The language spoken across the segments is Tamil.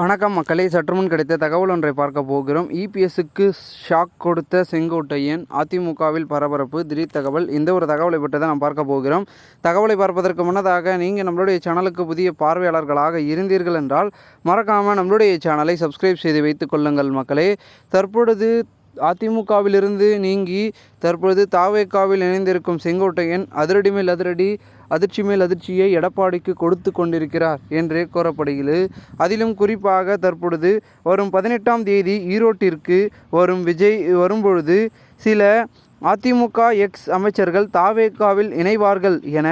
வணக்கம் மக்களே சற்றுமுன் கிடைத்த தகவல் ஒன்றை பார்க்க போகிறோம். இபிஎஸ்க்கு ஷாக் கொடுத்த செங்கோட்டையன் அதிமுகவில் பரபரப்பு திடீர் தகவல். இந்த ஒரு தகவலை பற்றி தான் நாம் பார்க்க போகிறோம். தகவலை பார்ப்பதற்கு முன்னதாக நீங்கள் நம்மளுடைய சேனலுக்கு புதிய பார்வையாளர்களாக இருந்தீர்கள் என்றால் மறக்காமல் நம்மளுடைய சேனலை சப்ஸ்கிரைப் செய்து வைத்துக் கொள்ளுங்கள் மக்களே. தற்பொழுது அதிமுகவிலிருந்து நீங்கி தற்பொழுது தாவேக்காவில் இணைந்திருக்கும் செங்கோட்டையன் அதிரடி மேல் அதிரடி அதிர்ச்சி மேல் அதிர்ச்சியை எடப்பாடிக்கு கொடுத்து கொண்டிருக்கிறார் என்றே கூறப்படுகிறது. அதிலும் குறிப்பாக தற்பொழுது வரும் பதினெட்டாம் தேதி ஈரோட்டிற்கு வரும் விஜய் வரும்பொழுது சில அதிமுக எக்ஸ் அமைச்சர்கள் தாவேக்காவில் இணைவார்கள் என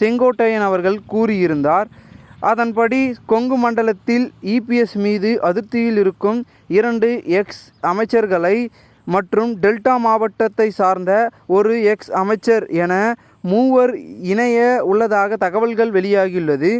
செங்கோட்டையன் அவர்கள் கூறியிருந்தார். அதன்படி கொங்கு மண்டலத்தில் இபிஎஸ் மீது அதிருப்தியில் இருக்கும் இரண்டு எக்ஸ் அமைச்சர்களை மற்றும் டெல்டா மாவட்டத்தை சார்ந்த ஒரு எக்ஸ் அமைச்சர் என மூவர் இணைய உள்ளதாக தகவல்கள் வெளியாகியுள்ளது.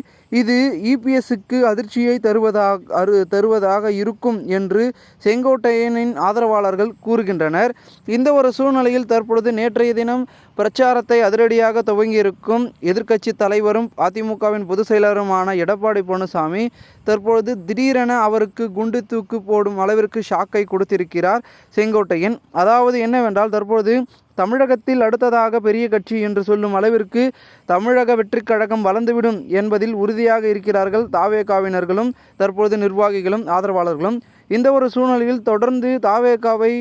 இது இபிஎஸ்க்கு அதிர்ச்சியை தருவதாக அரு தருவதாக இருக்கும் என்று செங்கோட்டையனின் ஆதரவாளர்கள் கூறுகின்றனர். இந்த ஒரு சூழ்நிலையில் தற்பொழுது நேற்றைய தினம் பிரச்சாரத்தை அதிரடியாக துவங்கியிருக்கும் எதிர்க்கட்சி தலைவரும் அதிமுகவின் பொதுச் செயலருமான எடப்பாடி பழனிசாமி தற்பொழுது திடீரென அவருக்கு குண்டு தூக்கு போடும் அளவிற்கு ஷாக்கை கொடுத்திருக்கிறார் செங்கோட்டையன். அதாவது என்னவென்றால் தற்பொழுது தமிழகத்தில் அடுத்ததாக பெரிய கட்சி என்று சொல்லும் அளவிற்கு தமிழக வெற்றிக் கழகம் வளர்ந்துவிடும் என்பதில் உறுதியாக இருக்கிறார்கள் தாவேகாவினர்களும் தற்பொழுது நிர்வாகிகளும் ஆதரவாளர்களும். இந்த ஒரு சூழ்நிலையில் தொடர்ந்து தாவேகாவை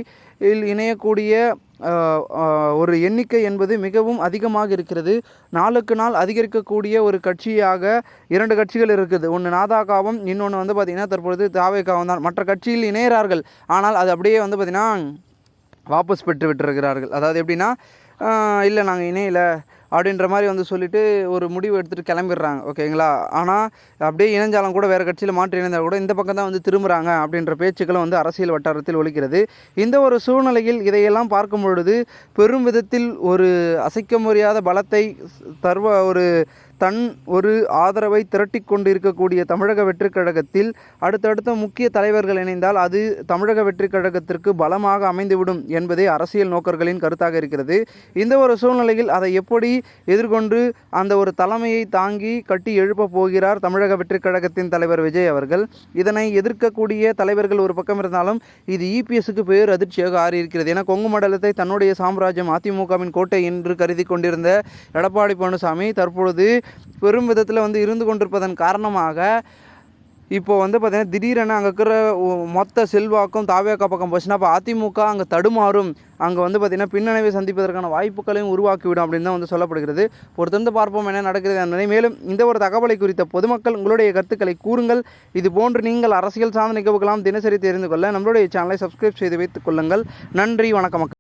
இல் இணையக்கூடிய ஒரு எண்ணிக்கை என்பது மிகவும் அதிகமாக இருக்கிறது. நாளுக்கு நாள் அதிகரிக்கக்கூடிய ஒரு கட்சியாக இரண்டு கட்சிகள் இருக்குது. ஒன்று நாதாகாவும் இன்னொன்று வந்து பார்த்திங்கன்னா தற்பொழுது தாவேகாவும் தான். மற்ற கட்சியில் இணையிறார்கள் ஆனால் அது அப்படியே வந்து பார்த்திங்கன்னா வாபஸ் பெற்று விட்டுருக்கிறார்கள். அதாவது எப்படின்னா இல்லை நாங்கள் இணையில அப்படின்ற மாதிரி வந்து சொல்லிட்டு ஒரு முடிவு எடுத்துகிட்டு கிளம்பிடுறாங்க. ஓகேங்களா? ஆனால் அப்படியே இணைஞ்சாலும் கூட வேறு கட்சியில் மாற்றி இணைந்தால் கூட இந்த பக்கம் தான் வந்து திரும்புகிறாங்க அப்படின்ற பேச்சுக்களும் வந்து அரசியல் வட்டாரத்தில் ஒழிக்கிறது இந்த ஒரு சூழ்நிலையில் இதையெல்லாம் பார்க்கும் பொழுது பெரும் விதத்தில் ஒரு அசைக்க முடியாத பலத்தை தருவ ஒரு தன் ஒரு ஆதரவை திரட்டி கொண்டு இருக்கக்கூடிய தமிழக வெற்றிக் கழகத்தில் அடுத்தடுத்த முக்கிய தலைவர்கள் இணைந்தால் அது தமிழக வெற்றிக் கழகத்திற்கு பலமாக அமைந்துவிடும் என்பதே அரசியல் நோக்கர்களின் கருத்தாக இருக்கிறது. இந்த ஒரு சூழ்நிலையில் அதை எப்படி எதிர்கொண்டு அந்த ஒரு தலைமையை தாங்கி கட்டி எழுப்பப் போகிறார் தமிழக வெற்றிக் கழகத்தின் தலைவர் விஜய் அவர்கள்? இதனை எதிர்க்கக்கூடிய தலைவர்கள் ஒரு பக்கம் இருந்தாலும் இது இபிஎஸ்க்கு பேர் அதிர்ச்சியாக ஆறியிருக்கிறது. என கொங்கு மண்டலத்தை தன்னுடைய சாம்ராஜ்யம் அதிமுகவின் கோட்டை என்று கருதி கொண்டிருந்த எடப்பாடி பழனிசாமி தற்பொழுது பெரும் விதத்தில் வந்து இருந்து கொண்டிருப்பதன் காரணமாக இப்போ வந்து பார்த்தீங்கன்னா திடீரென அங்கே இருக்கிற மொத்த செல்வாக்கும் தாவியாக்கா பக்கம் போச்சுன்னா அப்போ அதிமுக அங்கே தடுமாறும். அங்கே வந்து பார்த்திங்கன்னா பின்னடைவை சந்திப்பதற்கான வாய்ப்புகளையும் உருவாக்கிவிடும் அப்படின்னு தான் வந்து சொல்லப்படுகிறது. பொறுத்திருந்து பார்ப்போம் என்ன நடக்கிறது என்பதை. மேலும் இந்த ஒரு தகவலை குறித்த பொதுமக்கள் உங்களுடைய கருத்துக்களை கூறுங்கள். இது போன்று நீங்கள் அரசியல் சார்ந்த நிகழ்வுகளாம் தினசரி தெரிந்து கொள்ள நம்மளுடைய சேனலை சப்ஸ்கிரைப் செய்து வைத்துக் கொள்ளுங்கள். நன்றி வணக்கம் மக்கள்.